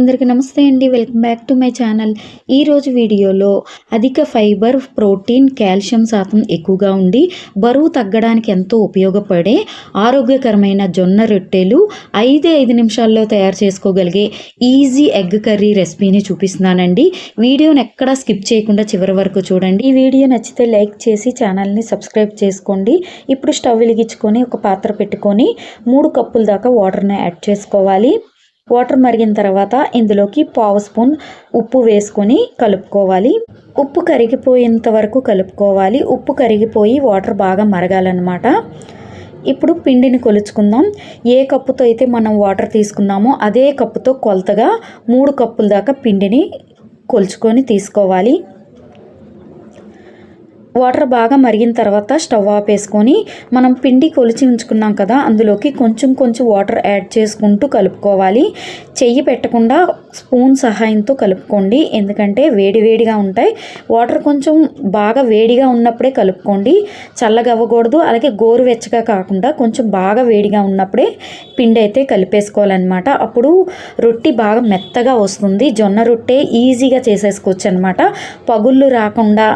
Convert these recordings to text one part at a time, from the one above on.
అందరికీ నమస్తే అండి. Welcome back to my channel. ఈరోజు వీడియోలో అధిక ఫైబర్ ప్రోటీన్ కాల్షియం శాతం ఎక్కువగా ఉండి బరువు తగ్గడానికి ఎంతో ఉపయోగపడే ఆరోగ్యకరమైన జొన్న రొట్టెలు ఐదే ఐదు నిమిషాల్లో తయారు చేసుకోగలిగే ఈజీ ఎగ్ కర్రీ రెసిపీని చూపిస్తున్నానండి. వీడియోని ఎక్కడా స్కిప్ చేయకుండా చివరి వరకు చూడండి. ఈ వీడియో నచ్చితే లైక్ చేసి ఛానల్ని సబ్స్క్రైబ్ చేసుకోండి. ఇప్పుడు స్టవ్ వెలిగించుకొని ఒక పాత్ర పెట్టుకొని మూడు కప్పుల దాకా వాటర్ని యాడ్ చేసుకోవాలి. వాటర్ మరిగిన తర్వాత ఇందులోకి పావు స్పూన్ ఉప్పు వేసుకొని కలుపుకోవాలి. ఉప్పు కరిగిపోయేంత వరకు కలుపుకోవాలి. ఉప్పు కరిగిపోయి వాటర్ బాగా మరగాలన్నమాట. ఇప్పుడు పిండిని కొలుచుకుందాం. ఏ కప్పుతో అయితే మనం వాటర్ తీసుకున్నామో అదే కప్పుతో కొలతగా మూడు కప్పుల దాకా పిండిని కొలుచుకొని తీసుకోవాలి. వాటర్ బాగా మరిగిన తర్వాత స్టవ్ ఆపేసుకొని మనం పిండి కొలిచి ఉంచుకున్నాం కదా అందులోకి కొంచెం కొంచెం వాటర్ యాడ్ చేసుకుంటూ కలుపుకోవాలి. చెయ్యి పెట్టకుండా స్పూన్ సహాయంతో కలుపుకోండి. ఎందుకంటే వేడివేడిగా ఉంటాయి. వాటర్ కొంచెం బాగా వేడిగా ఉన్నప్పుడే కలుపుకోండి. చల్లగా అవ్వకూడదు అలాగే గోరువెచ్చగా కాకుండా కొంచెం బాగా వేడిగా ఉన్నప్పుడే పిండి అయితే కలిపేసుకోవాలన్నమాట. అప్పుడు రొట్టి బాగా మెత్తగా వస్తుంది. జొన్న రొట్టె ఈజీగా చేసేసుకోవచ్చు అనమాట పగుళ్ళు రాకుండా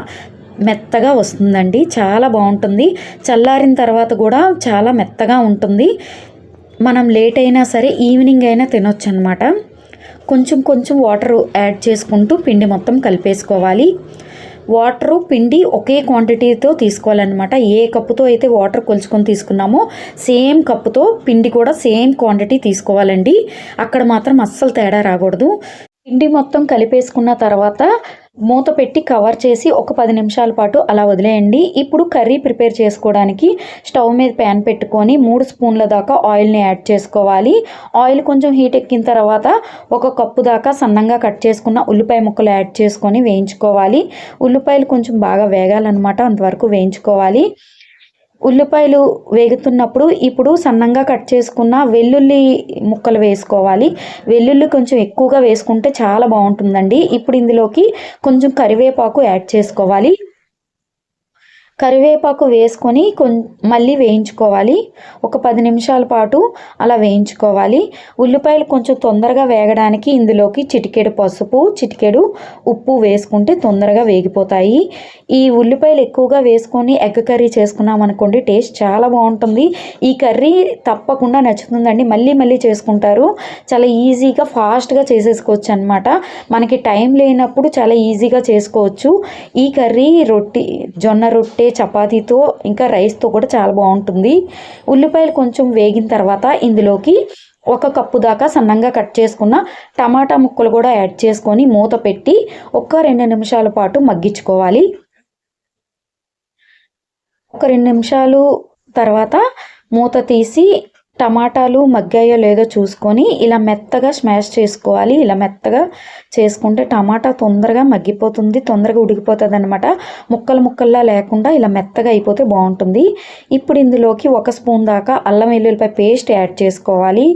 మెత్తగా వస్తుందండి. చాలా బాగుంటుంది. చల్లారిన తర్వాత కూడా చాలా మెత్తగా ఉంటుంది. మనం లేట్ అయినా సరే ఈవినింగ్ అయినా తినొచ్చు అనమాట కొంచెం కొంచెం వాటర్ యాడ్ చేసుకుంటూ పిండి మొత్తం కలిపేసుకోవాలి. వాటరు పిండి ఒకే క్వాంటిటీతో తీసుకోవాలన్నమాట. ఏ కప్పుతో అయితే వాటర్ కొలుచుకొని తీసుకున్నామో సేమ్ కప్పుతో పిండి కూడా సేమ్ క్వాంటిటీ తీసుకోవాలండి. అక్కడ మాత్రం అస్సలు తేడా రాకూడదు. పిండి మొత్తం కలిపేసుకున్న తర్వాత మూత పెట్టి కవర్ చేసి ఒక పది నిమిషాల పాటు అలా వదిలేయండి. ఇప్పుడు కర్రీ ప్రిపేర్ చేసుకోవడానికి స్టవ్ మీద ప్యాన్ పెట్టుకొని మూడు స్పూన్ల దాకా ఆయిల్ని యాడ్ చేసుకోవాలి. ఆయిల్ కొంచెం హీట్ ఎక్కిన తర్వాత ఒక కప్పు దాకా సన్నంగా కట్ చేసుకున్న ఉల్లిపాయ ముక్కలు యాడ్ చేసుకొని వేయించుకోవాలి. ఉల్లిపాయలు కొంచెం బాగా వేగాలన్నమాట అంతవరకు వేయించుకోవాలి. ఉల్లిపాయలు వేగుతున్నప్పుడు ఇప్పుడు సన్నంగా కట్ చేసుకున్న వెల్లుల్లి ముక్కలు వేసుకోవాలి. వెల్లుల్లి కొంచెం ఎక్కువగా వేసుకుంటే చాలా బాగుంటుందండి. ఇప్పుడు ఇందులోకి కొంచెం కరివేపాకు యాడ్ చేసుకోవాలి. కరివేపాకు వేసుకొని కొం మళ్ళీ వేయించుకోవాలి. ఒక పది నిమిషాల పాటు అలా వేయించుకోవాలి. ఉల్లిపాయలు కొంచెం తొందరగా వేగడానికి ఇందులోకి చిటికెడు పసుపు చిటికెడు ఉప్పు వేసుకుంటే తొందరగా వేగిపోతాయి. ఈ ఉల్లిపాయలు ఎక్కువగా వేసుకొని ఎగ్ కర్రీ చేసుకున్నాం అనుకోండి టేస్ట్ చాలా బాగుంటుంది. ఈ కర్రీ తప్పకుండా నచ్చుతుందండి. మళ్ళీ మళ్ళీ చేసుకుంటారు. చాలా ఈజీగా ఫాస్ట్గా చేసేసుకోవచ్చు అనమాట మనకి టైం లేనప్పుడు చాలా ఈజీగా చేసుకోవచ్చు. ఈ కర్రీ రొట్టి జొన్న రొట్టె చపాతీతో ఇంకా రైస్తో కూడా చాలా బాగుంటుంది. ఉల్లిపాయలు కొంచెం వేగిన తర్వాత ఇందులోకి ఒక కప్పు దాకా సన్నంగా కట్ చేసుకున్న టమాటా ముక్కలు కూడా యాడ్ చేసుకొని మూత పెట్టి ఒక రెండు నిమిషాల పాటు మగ్గించుకోవాలి. ఒక రెండు నిమిషాలు తర్వాత మూత తీసి టమాటాలు మగ్గాయో లేదో చూసుకొని ఇలా మెత్తగా స్మాష్ చేసుకోవాలి. ఇలా మెత్తగా చేసుకుంటే టమాటా తొందరగా మగ్గిపోతుంది తొందరగా ఉడికిపోతుంది అనమాట ముక్కలు ముక్కల్లా లేకుండా ఇలా మెత్తగా అయిపోతే బాగుంటుంది. ఇప్పుడు ఇందులోకి ఒక స్పూన్ దాకా అల్లం వెల్లుల్లిపాయ పేస్ట్ యాడ్ చేసుకోవాలి.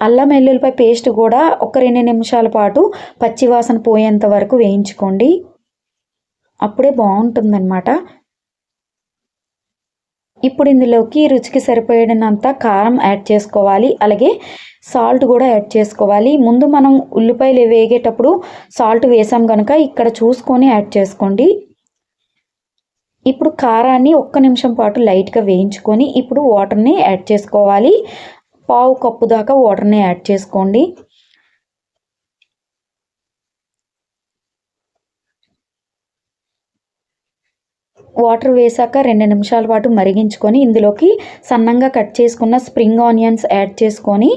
అల్లం వెల్లుల్లిపాయ పేస్ట్ కూడా ఒక రెండు నిమిషాల పాటు పచ్చివాసన పోయేంత వరకు వేయించుకోండి. అప్పుడే బాగుంటుందన్నమాట. ఇప్పుడు ఇందులోకి రుచికి సరిపోయినంత కారం యాడ్ చేసుకోవాలి. అలాగే సాల్ట్ కూడా యాడ్ చేసుకోవాలి. ముందు మనం ఉల్లిపాయలు వేగేటప్పుడు సాల్ట్ వేసాం కనుక ఇక్కడ చూసుకొని యాడ్ చేసుకోండి. ఇప్పుడు కారాన్ని ఒక్క నిమిషం పాటు లైట్గా వేయించుకొని ఇప్పుడు వాటర్ని యాడ్ చేసుకోవాలి. పావు కప్పు దాకా వాటర్ని యాడ్ చేసుకోండి. వాటర్ వేసాక రెండు నిమిషాల పాటు మరిగించుకొని ఇందులోకి సన్నంగా కట్ చేసుకున్న స్ప్రింగ్ ఆనియన్స్ యాడ్ చేసుకొని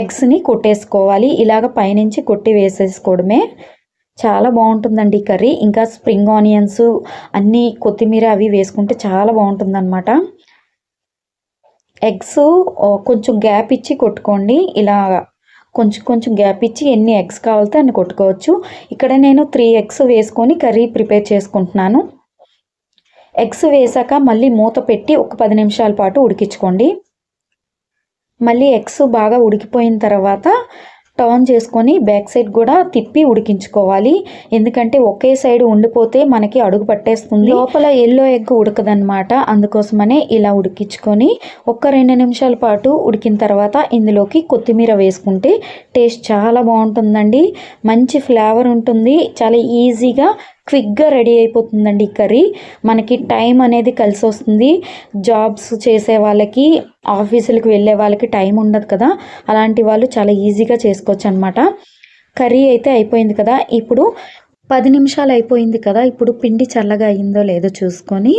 ఎగ్స్ని కొట్టేసుకోవాలి. ఇలాగ పైనుంచి కొట్టి వేసేసుకోవడమే. చాలా బాగుంటుందండి కర్రీ. ఇంకా స్ప్రింగ్ ఆనియన్స్ అన్నీ కొత్తిమీర అవి వేసుకుంటే చాలా బాగుంటుందన్నమాట. ఎగ్స్ కొంచెం గ్యాప్ ఇచ్చి కొట్టుకోండి. ఇలా కొంచెం కొంచెం గ్యాప్ ఇచ్చి ఎన్ని ఎగ్స్ కావాలితే అన్ని కొట్టుకోవచ్చు. ఇక్కడ నేను త్రీ ఎగ్స్ వేసుకొని కర్రీ ప్రిపేర్ చేసుకుంటున్నాను. ఎగ్స్ వేసాక మళ్ళీ మూత పెట్టి ఒక పది నిమిషాల పాటు ఉడికించుకోండి. మళ్ళీ ఎగ్స్ బాగా ఉడికిపోయిన తర్వాత టర్న్ చేసుకొని బ్యాక్ సైడ్ కూడా తిప్పి ఉడికించుకోవాలి. ఎందుకంటే ఒకే సైడ్ ఉండిపోతే మనకి అడుగు పట్టేస్తుంది. లోపల ఎల్లో ఎగ్ ఉడకదనమాట అందుకోసమనే ఇలా ఉడికించుకొని ఒక్క రెండు నిమిషాల పాటు ఉడికిన తర్వాత ఇందులోకి కొత్తిమీర వేసుకుంటే టేస్ట్ చాలా బాగుంటుందండి. మంచి ఫ్లేవర్ ఉంటుంది. చాలా ఈజీగా క్విక్గా రెడీ అయిపోతుందండి ఈ కర్రీ. మనకి టైం అనేది కలిసి వస్తుంది జాబ్స్ చేసే వాళ్ళకి ఆఫీసులకు వెళ్ళే వాళ్ళకి టైం ఉండదు కదా. అలాంటి వాళ్ళు చాలా ఈజీగా చేసుకోవచ్చు అనమాట కర్రీ అయితే అయిపోయింది కదా. ఇప్పుడు పది నిమిషాలు అయిపోయింది కదా. ఇప్పుడు పిండి చల్లగా అయిందో లేదో చూసుకొని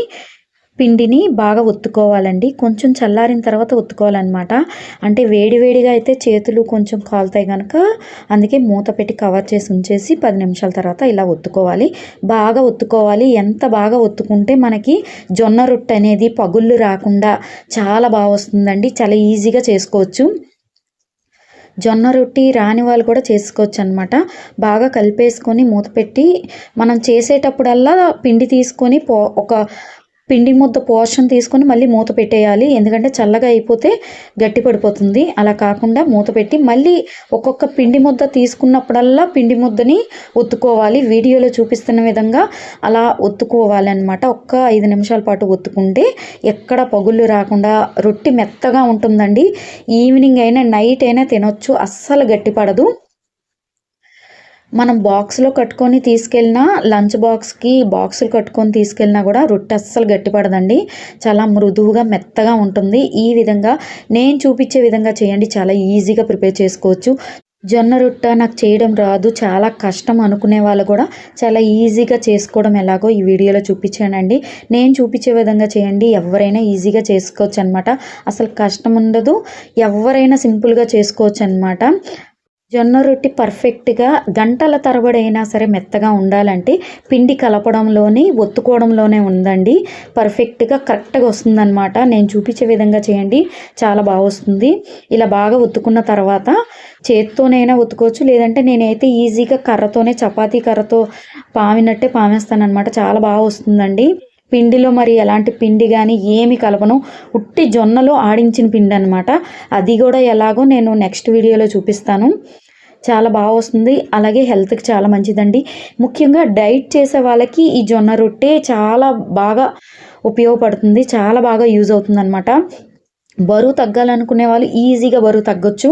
పిండిని బాగా ఒత్తుకోవాలండి. కొంచెం చల్లారిన తర్వాత ఒత్తుకోవాలన్నమాట. అంటే వేడివేడిగా అయితే చేతులు కొంచెం కాలుతాయి కనుక అందుకే మూత పెట్టి కవర్ చేసి ఉంచేసి పది నిమిషాల తర్వాత ఇలా ఒత్తుకోవాలి. బాగా ఒత్తుకోవాలి. ఎంత బాగా ఒత్తుకుంటే మనకి జొన్న రొట్టె అనేది పగుళ్ళు రాకుండా చాలా బాగా వస్తుందండి. చాలా ఈజీగా చేసుకోవచ్చు. జొన్న రొట్టి రాని వాళ్ళు కూడా చేసుకోవచ్చు అనమాట బాగా కలిపేసుకొని మూత పెట్టి మనం చేసేటప్పుడల్లా పిండి తీసుకొని పో ఒక పిండి ముద్ద పోర్షన్ తీసుకొని మళ్ళీ మూత పెట్టేయాలి. ఎందుకంటే చల్లగా అయిపోతే గట్టి పడిపోతుంది. అలా కాకుండా మూత పెట్టి మళ్ళీ ఒక్కొక్క పిండి ముద్ద తీసుకున్నప్పుడల్లా పిండి ముద్దని ఒత్తుకోవాలి. వీడియోలో చూపిస్తున్న విధంగా అలా ఒత్తుకోవాలి అనమాట ఒక్క ఐదు నిమిషాల పాటు ఒత్తుకుంటే ఎక్కడ పగుళ్ళు రాకుండా రొట్టి మెత్తగా ఉంటుందండి. ఈవినింగ్ అయినా నైట్ అయినా తినొచ్చు. అస్సలు గట్టి పడదు. మనం బాక్స్లో కట్టుకొని తీసుకెళ్ళినా లంచ్ బాక్స్కి బాక్సులు కట్టుకొని తీసుకెళ్ళినా కూడా రొట్టె అస్సలు గట్టిపడదండి. చాలా మృదువుగా మెత్తగా ఉంటుంది. ఈ విధంగా నేను చూపించే విధంగా చేయండి. చాలా ఈజీగా ప్రిపేర్ చేసుకోవచ్చు. జొన్న రొట్టె నాకు చేయడం రాదు. చాలా కష్టం అనుకునే వాళ్ళు కూడా చాలా ఈజీగా చేసుకోవడం ఎలాగో ఈ వీడియోలో చూపించానండి. నేను చూపించే విధంగా చేయండి. ఎవరైనా ఈజీగా చేసుకోవచ్చు అనమాట అసలు కష్టం ఉండదు. ఎవరైనా సింపుల్గా చేసుకోవచ్చు అనమాట జొన్న రొట్టి పర్ఫెక్ట్గా గంటల తరబడి అయినా సరే మెత్తగా ఉండాలంటే పిండి కలపడంలోనే ఒత్తుకోవడంలోనే ఉందండి. పర్ఫెక్ట్గా కరెక్ట్గా వస్తుందన్నమాట. నేను చూపించే విధంగా చేయండి. చాలా బాగా వస్తుంది. ఇలా బాగా ఒత్తుకున్న తర్వాత చేత్తోనైనా ఒత్తుకోవచ్చు. లేదంటే నేనైతే ఈజీగా కర్రతోనే చపాతీ కర్రతో పామినట్టే పామేస్తానమాట చాలా బాగా వస్తుందండి. పిండిలో మరి ఎలాంటి పిండి కానీ ఏమి కలపను. ఉట్టి జొన్నలో ఆడించిన పిండి అనమాట అది కూడా ఎలాగో నేను నెక్స్ట్ వీడియోలో చూపిస్తాను. చాలా బాగా వస్తుంది. అలాగే హెల్త్కి చాలా మంచిదండి. ముఖ్యంగా డైట్ చేసే వాళ్ళకి ఈ జొన్న రొట్టె చాలా బాగా ఉపయోగపడుతుంది. చాలా బాగా యూజ్ అవుతుంది అనమాట బరువు తగ్గాలనుకునే వాళ్ళు ఈజీగా బరువు తగ్గొచ్చు.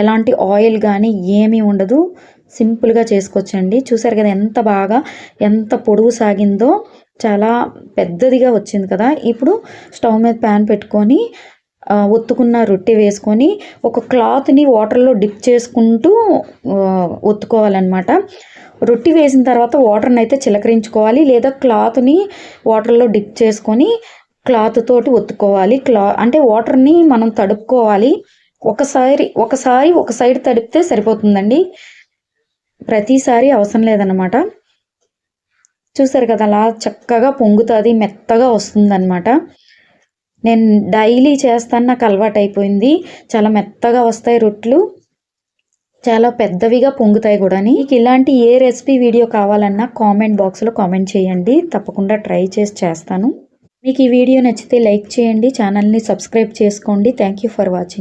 ఎలాంటి ఆయిల్ కానీ ఏమీ ఉండదు. సింపుల్గా చేసుకోవచ్చండి. చూసారు కదా ఎంత బాగా ఎంత పొడుగు సాగిందో చాలా పెద్దదిగా వచ్చింది కదా. ఇప్పుడు స్టవ్ మీద ప్యాన్ పెట్టుకొని ఒత్తుకున్న రొట్టె వేసుకొని ఒక క్లాత్ని వాటర్లో డిప్ చేసుకుంటూ ఒత్తుకోవాలన్నమాట. రొట్టి వేసిన తర్వాత వాటర్ని అయితే చిలకరించుకోవాలి లేదా క్లాత్ని వాటర్లో డిప్ చేసుకొని క్లాత్ తోటి ఒత్తుకోవాలి. క్లా అంటే వాటర్ని మనం తడుపుకోవాలి. ఒకసారి ఒకసారి ఒక సైడ్ తడిపితే సరిపోతుందండి. ప్రతిసారి అవసరం లేదన్నమాట. చూసారు కదా అలా చక్కగా పొంగుతుంది మెత్తగా వస్తుందన్నమాట. నేను డైలీ చేస్తాను నాకు అలవాటు అయిపోయింది. చాలా మెత్తగా వస్తాయి రొట్లు. చాలా పెద్దవిగా పొంగుతాయి కూడా మీకు ఇలాంటి ఏ రెసిపీ వీడియో కావాలన్నా కామెంట్ బాక్స్లో కామెంట్ చేయండి. తప్పకుండా ట్రై చేసి చేస్తాను. మీకు ఈ వీడియో నచ్చితే లైక్ చేయండి ఛానల్ని సబ్స్క్రైబ్ చేసుకోండి. Thank you for watching.